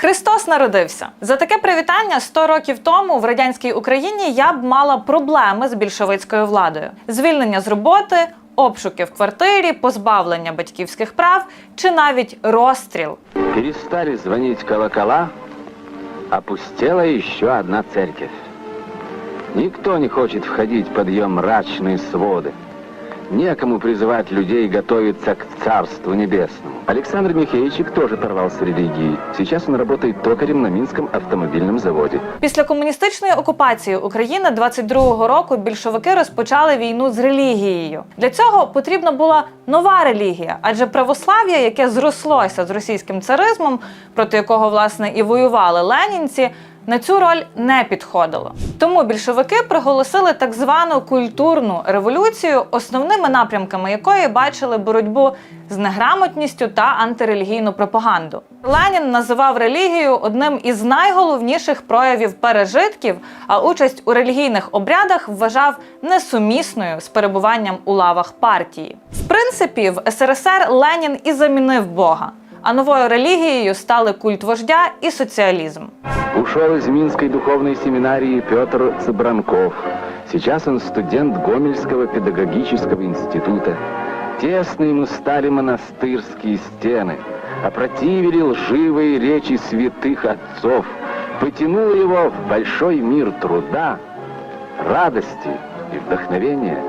Христос народився. За таке привітання 100 років тому в радянській Україні я б мала проблеми з більшовицькою владою: звільнення з роботи, обшуки в квартирі, позбавлення батьківських прав чи навіть розстріл. Перестали звонить колокола, опустела еще одна церковь. Никто не хочет входить под ее мрачные своды. Некому призывать людей готовиться к Царству Небесному. Александр Михеевичик тоже порвал с религией. Сейчас он работает токарем на Минском автомобильном заводе. Після комуністичної окупації України 22-го року більшовики розпочали війну з релігією. Для цього потрібна була нова релігія, адже православ'я, яке зрослося з російським царизмом, проти якого власне і воювали ленінці. На цю роль не підходило. Тому більшовики проголосили так звану культурну революцію, основними напрямками якої бачили боротьбу з неграмотністю та антирелігійну пропаганду. Ленін називав релігію одним із найголовніших проявів пережитків, а участь у релігійних обрядах вважав несумісною з перебуванням у лавах партії. В принципі, в СРСР Ленін і замінив Бога. А новою релігією стали культ вождя і соціалізм. Ушел из Минской духовной семинарии Петр Цыбранков. Сейчас он студент Гомельского педагогического института. Тесны ему стали монастырские стены, опротивили лживые речи святых отцов, потянуло его в большой мир труда, радости и вдохновения.